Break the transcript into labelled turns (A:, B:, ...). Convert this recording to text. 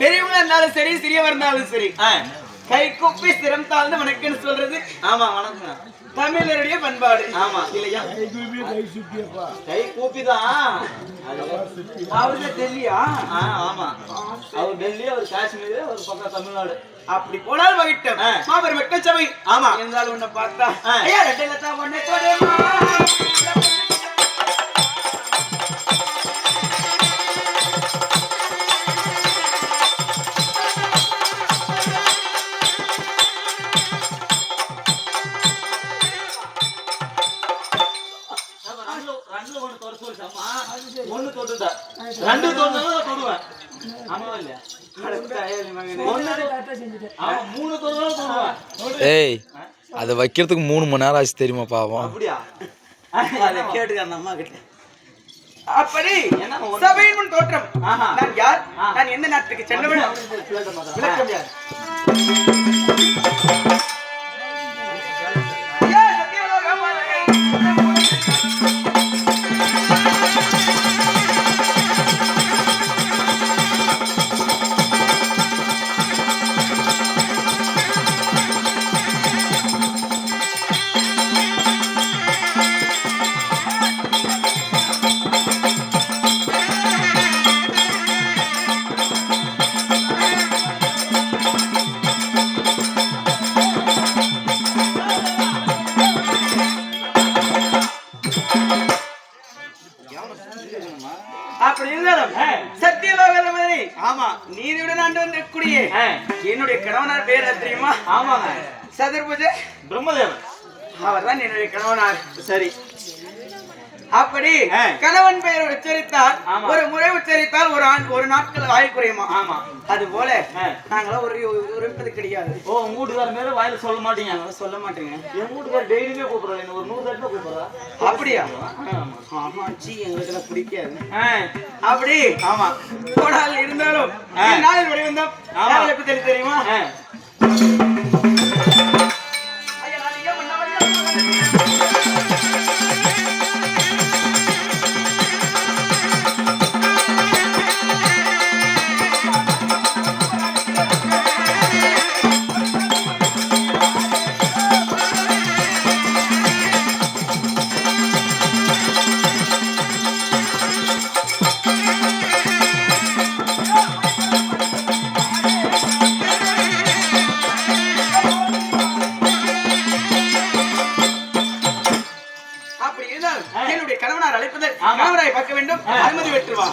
A: பெரியவங்க இருந்தாலும் சரி சிறியவர் இருந்தாலும் சரி. கை குப்பி சிரம் தாழ்ந்து வணக்கம்னு சொல்றது.
B: ஆமா வணக்கம்
A: தமிழருடைய பண்பாடு.
B: ஆமா.
A: இல்லையா?
B: கை கூப்பிதான்
A: அவரு
B: டெல்லியா? ஆமா. அவர் டெல்லி அவர் காஷ்மீர் ஒரு பக்கம் தமிழ்நாடு.
A: அப்படி போனால் வகிட்டம். மாபெரும் வெட்ட சபை.
B: ஆமா.
A: இருந்தாலும் உன்னை பார்த்தா ஐயா ரெண்டு லட்சம் ஒன்னே
B: ஒண்ணு தொட ஒண்ணு தொட்டுட்டா ரெண்டு தொடுவேன் ஆமாவா இல்லையா
C: ஏய் அதை வைக்கிறதுக்கு மூணு மணி நேரம் ஆச்சு தெரியுமா பாவம்
B: அப்படியா
A: அதை கேட்டுக்க அந்த அம்மா கிட்ட அப்படி
B: என்ன ஒண்ணு-
A: சபையின் முன் தோற்றம். நான் யார். நான் எந்த நாட்டுக்கு சென்றவன் விளக்கம் யார்
B: ஆமா
A: நீதியுடன் ஆண்டு வந்திருக்கூடிய என்னுடைய கணவனார் பேர் தெரியுமா?
B: ஆமாங்க.
A: சதுர்புஜ.
B: பிரம்மதேவன்.
A: அவர் தான் என்னுடைய கணவனார்.
B: சரி.
A: அப்படி. கணவன் பெயர் உச்சரித்தால். ஒரு முறை உச்சரித்தால் ஒரு ஆண் ஒரு நாட்கள் ஆயுள் குறையுமா?
B: ஆமா.
A: அது போல
B: ஆ.
A: நாங்களாம் ஒரு உரைப்பது கிடையாது.
B: ஓ உங்க வீட்டுக்கார மேல வாயில சொல்ல மாட்டீங்க?
A: சொல்ல மாட்டேங்க.
B: என் வீட்டுக்கார டெய்லியுமே கூப்பிடுறா என்ன ஒரு நூறு தடவை கூப்பிடுறா?
A: அப்படியா?
B: ஆமா.
A: சி எங்களுக்கு பிடிக்காது. அப்படி
B: ஆமா.
A: போனால் இருந்தாலும். யாரை பத்தி எனக்கு தெரியுமா? அழைப்பதை
B: ஆமா.
A: பார்க்க வேண்டும் அனுமதி பெற்றுவா